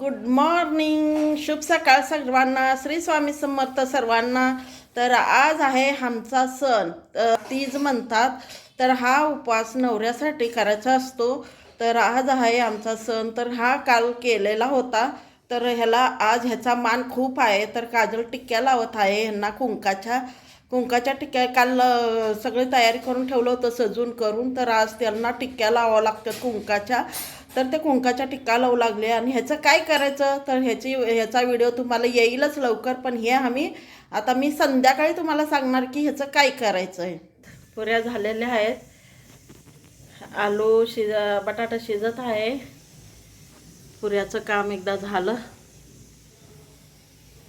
Good morning शुभ सकाळ सर्वांना. श्री स्वामी समर्थ सर्वांना. तर आज आहे आमचा सण. तीज म्हणतात. तर हा उपवास नवऱ्यासाठी करायचा असतो. तर आज आहे आमचा सण. तर हा काल केलेला होता. तर ह्याला आज ह्याचा मान खूप आहे. तर काजल टिक्क्या लावत आहे. ह्यांना कुंकाच्या कुंकाच्या टिक्क्या काल सगळी तयारी करून ठेवलं होतं सजून करून. तर आज त्यांना टिक्क्या लावावं लागतात कुंकाच्या. तर ते कुंकाच्या टिक्का लावू लागले आणि ह्याचं काय करायचं? तर ह्याची ह्याचा व्हिडिओ तुम्हाला येईलच लवकर पण हे आम्ही आता मी संध्याकाळी तुम्हाला सांगणार की ह्याचं काय करायचं आहे पुऱ्या झालेल्या आहेत. आलू शिज बटाटा शिजत आहे. पुऱ्याचं काम एकदा झालं.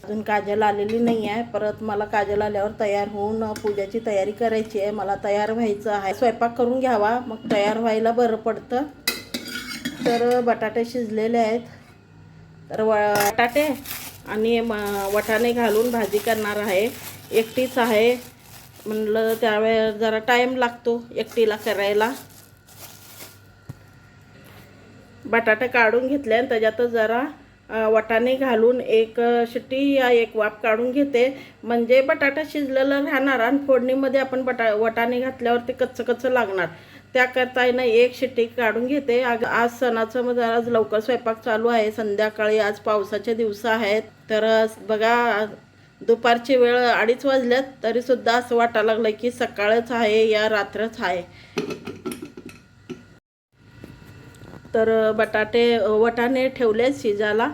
अजून काजल आलेली नाही आहे. परत मला काजल आल्यावर तयार होऊन पूजाची तयारी करायची आहे. मला तयार व्हायचं आहे. स्वयंपाक करून घ्यावा. मग तयार व्हायला बरं पडतं. तर बटाटे शिजलेले आहेत. तर व बटाटे आणि म वटाणे घालून भाजी करणार आहे. एकटीच आहे. म्हणलं त्यावेळेस जरा टाईम लागतो एकटीला करायला. बटाटे काढून घेतले आणि त्याच्यातच जरा वटाणे घालून एक शिट्टी या एक वाफ काढून घेते. म्हणजे बटाटा शिजलेलं राहणार आणि फोडणीमध्ये आपण बटा वटाणे घातल्यावर ते कच्चं कच्चं लागणार. त्याकरता आहे ना एक शिट्टी काढून घेते. आज आज सणाचं मग आज लवकर स्वयंपाक चालू आहे. संध्याकाळी आज पावसाचे दिवस आहेत. तर बघा दुपारची वेळ अडीच वाजल्यात तरीसुद्धा असं वाटायला लागलं की सकाळच आहे या रात्रच आहे. तर बटाटे वटाणे ठेवले शिजायला.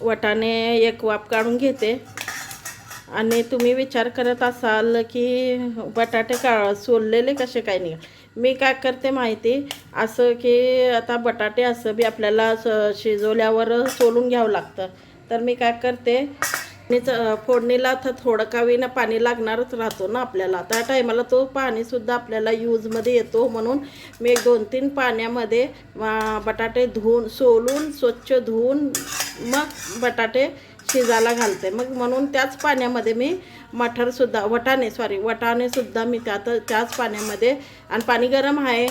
वटाणे एक वाफ काढून घेते. आणि तुम्ही विचार करत असाल की बटाटे का सोललेले कसे काय निघा मी काय करते माहिती? असं की आता बटाटे असं बी आपल्याला स- शिजवल्यावर सोलून घ्यावं लागतं. तर मी काय करते आणि फोडणीला तर थोडं का होईना पाणी लागणारच राहतो ना आपल्याला. त्या टायमाला तो पाणीसुद्धा आपल्याला यूजमध्ये येतो म्हणून मी एक दोन तीन पाण्यामध्ये बटाटे धुवून सोलून स्वच्छ धुवून मग बटाटे शिजायला घालते. मग म्हणून त्याच पाण्यामध्ये मी मटरसुद्धा वटाणे सॉरी वटाणेसुद्धा मी त्यात त्याच पाण्यामध्ये आणि पाणी गरम आहे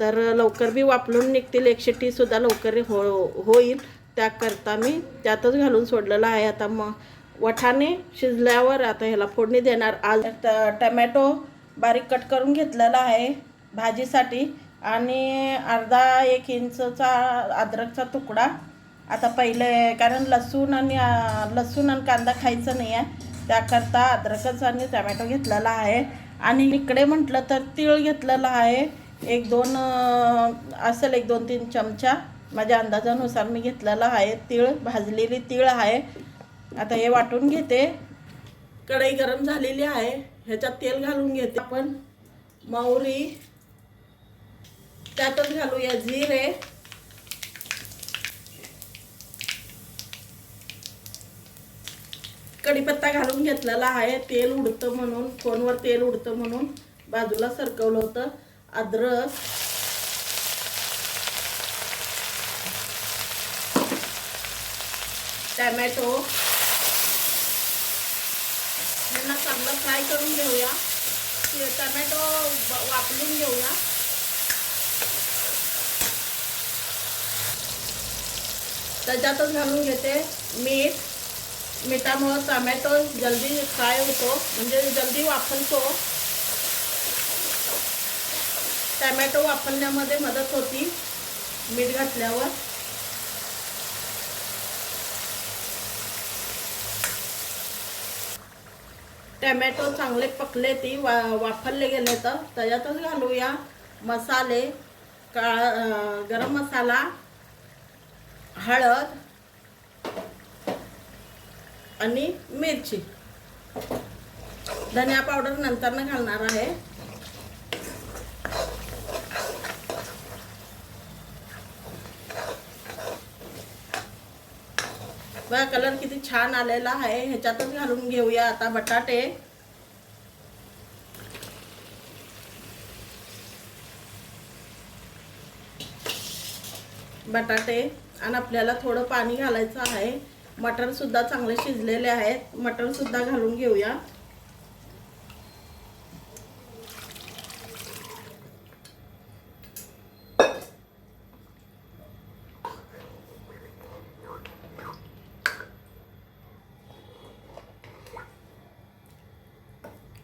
तर लवकर बी वापरून निघतील एकशे टीसुद्धा लवकर हो होईल त्याकरता मी त्यातच घालून सोडलेलं आहे. आता मग वठाने शिजल्यावर आता ह्याला फोडणी देणार. आज ट- टमॅटो बारीक कट करून घेतलेला आहे भाजीसाठी आणि अर्धा एक इंचचा अद्रकचा तुकडा. आता पहिले कारण लसूण आणि लसूण आणि कांदा खायचं नाही आहे त्याकरता अद्रकच आणि टमॅटो घेतलेला आहे. आणि इकडे म्हटलं तर तीळ घेतलेला आहे. एक दोन असेल एक दोन तीन चमचा. माझ्या अंदाजानुसार मी घेतलेला आहे तीळ भाजलेली तीळ आहे. आता हे वाटून घेते. कढई गरम झालेली आहे. ह्याच्यात तेल घालून घेते आपण. मोहरी त्यातच घालूया जिरे. कढीपत्ता घालून घेतलेला आहे. तेल उडतं म्हणून फोनवर तेल उडतं म्हणून बाजूला सरकवलं होतं. अद्रक. टॅमॅटो. यांना चांगलं फ्राय करून घेऊया. टमॅटो वापरून घेऊया. त्याच्यातच घालून घेते मीठ. मिठामुळं टमॅटो जल्दी फ्राय होतो. म्हणजे जल्दी वापरतो टमॅटो वापरण्यामध्ये मदत होती. मीठ घातल्यावर. टमॅटो चांगले पकले ती वा वापरले गेले तर त्याच्यातच घालूया. मसाले काळा गरम मसाला हळद आणि मिरची. धनिया पावडर नंतरनं घालणार आहे. बघा कलर किती छान आलेला आहे. ह्याच्यातच घालून घेऊया आता बटाटे. बटाटे. आणि आपल्याला थोडं पाणी घालायचं आहे. मटरसुद्धा चांगले शिजलेले आहेत. मटरसुद्धा घालून घेऊया.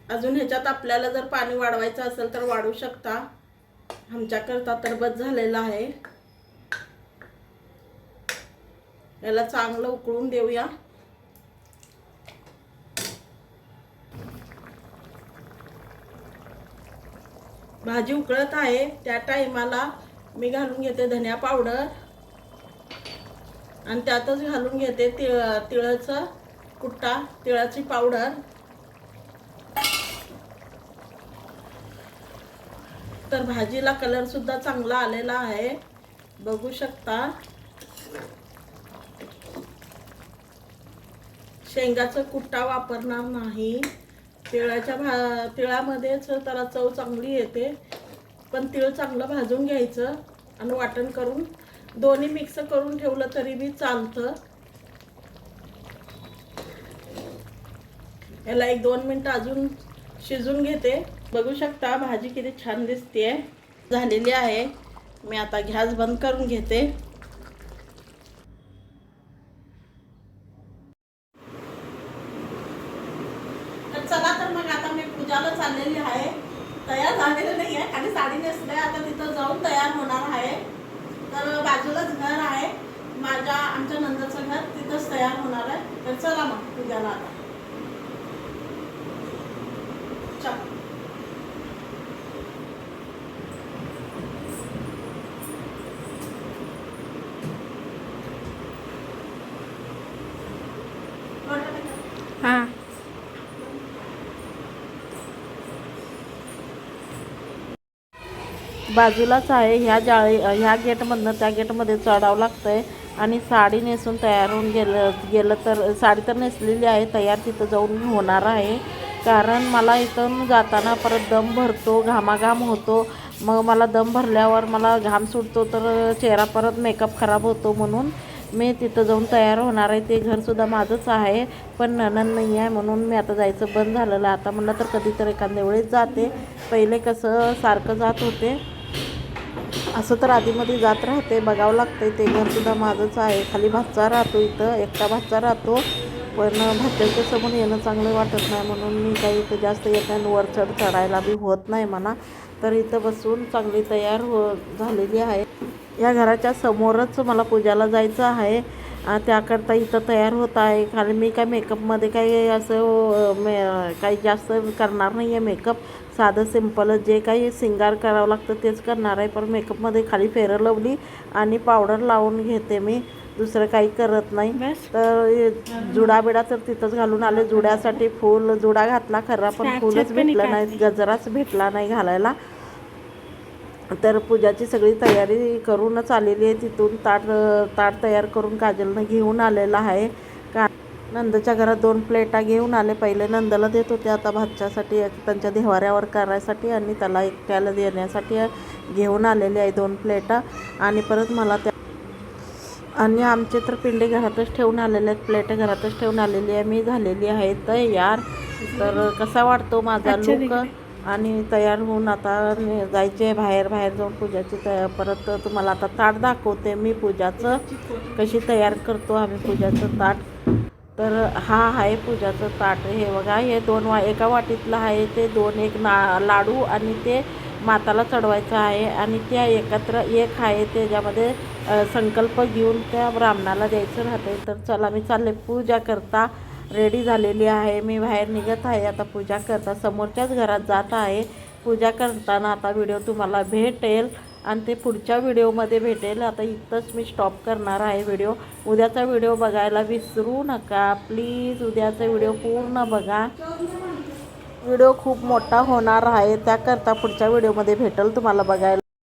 अजून ह्याच्यात आपल्याला जर पाणी वाढवायचं असेल तर वाढू शकता. आमच्याकरता तर बस झालेला आहे. याला चांगलं उकळून देऊया. भाजी उकळत आहे. त्या टायमाला मी घालून घेते धनिया पावडर. आणि त्यातच घालून घेते तिळ तिळाचं कुट्टा तिळाची पावडर. तर भाजीला कलरसुद्धा चांगला आलेला आहे. बघू शकता. शेंगाचं कुट्टा वापरणार नाही. तिळाच्या भा तिळामध्येच त्याला चव चांगली येते. पण तिळ चांगलं भाजून घ्यायचं आणि वाटण करून दोन्ही मिक्स करून ठेवलं तरी बी चालतं. याला एक दोन मिनटं अजून शिजून घेते. बघू शकता भाजी किती छान दिसते झालेली आहे. मी आता गॅस बंद करून घेते तर चला तर मग आता मी पूजाला आहे. तयार झालेलं नाही आहे. आणि साडी नेसले आता तिथं जाऊन तयार होणार आहे. तर बाजूलाच घर आहे. माझ्या आमच्या नंदरचं घर तिथंच तयार होणार आहे. तर चला मग पूजाला आता. हां. बाजूलाच आहे. ह्या जाळी ह्या गेटमधनं त्या गेटमध्ये चढावं लागतं आहे आणि साडी नेसून तयार होऊन गेलं गेलं तर साडी तर नेसलेली आहे तयार तिथं जाऊन होणार आहे. कारण मला इथून जाताना परत दम भरतो घामाघाम होतो. मग मला दम भरल्यावर मला घाम सुटतो तर चेहरा परत मेकअप खराब होतो म्हणून मी तिथं जाऊन तयार होणार आहे. ते घरसुद्धा माझंच आहे पण नणन नाही आहे म्हणून मी आता जायचं बंद झालेलं आता म्हणलं तर कधीतरी एखाद्या वेळेस जाते. पहिले कसं सारखं जात होते. असं तर आधीमध्ये जात राहते बघावं लागतंय ते घरसुद्धा माझंच आहे. खाली भाचा राहतो इथं एकटा भाचा राहतो. पण भाच्याच्या समोर येणं चांगलं वाटत नाही म्हणून मी काही इथं जास्त येत नाही वर चढ चढायला बी होत नाही म्हणा. तर इथं बसून चांगली तयार हो झालेली आहे. या घराच्या समोरच मला पूजाला जायचं आहे. त्याकरता इथं तयार होत आहे. खाली मी काय मेकअपमध्ये काही असं मे काही जास्त करणार नाही आहे मेकअप साधं सिंपल जे काही सिंगार करावं लागतं तेच करणार आहे. पण मेकअपमध्ये खाली फेरं लावली आणि पावडर लावून घेते मी. दुसरं काही करत नाही. तर हे जुडा बिडा तर तिथंच घालून आले. जुड्यासाठी फूल जुडा घातला खरा पण फुलच भेटलं नाही. गजराच भेटला नाही घालायला. तर पूजाची सगळी तयारी करूनच आलेली आहे. तिथून ताट ताट तयार करून काजलनं घेऊन आलेला आहे. का नंदच्या घरात दोन प्लेटा घेऊन आले. पहिले नंदला देत होते आता भाच्यासाठी एक त्यांच्या देवाऱ्यावर करायसाठी आणि त्याला एकट्याला देण्यासाठी घेऊन आलेले आहे दोन प्लेटा. आणि परत मला त्या आणि आमचे तर पिंडे घरातच ठेवून आलेले आहेत. प्लेट घरातच ठेवून आलेली आहे. मी झालेली आहे. तयार तर कसा वाटतो माझा लुक आणि तयार होऊन आता जायचे बाहेर बाहेर जाऊन पूजाची तया परत तुम्हाला आता ताट दाखवते मी पूजाचं. कशी तयार करतो आम्ही पूजाचं ताट. तर हा आहे पूजाचं ताट. हे बघा हे दोन वा एका वाटीतलं आहे ते दोन एक ना लाडू आणि ते माताला चढवायचं आहे. आणि त्या एकत्र एक आहे त्याच्यामध्ये संकल्प घेऊन त्या ब्राह्मणाला द्यायचं राहते तर चला मी चालले पूजा करता. रेडी झालेली आहे. मी बाहेर निघत आहे. आता पूजा करता समोरच्याच घरात जात आहे. पूजा करताना आता व्हिडिओ तुम्हाला भेटेल आणि ते पुढच्या व्हिडिओमध्ये भेटेल. आता इथंच मी स्टॉप करणार आहे व्हिडिओ. उद्याचा व्हिडिओ बघायला विसरू नका. प्लीज उद्याचा व्हिडिओ पूर्ण बघा. व्हिडिओ खूप मोठा होणार आहे. त्याकरता पुढच्या व्हिडिओमध्ये भेटेल तुम्हाला बघायला.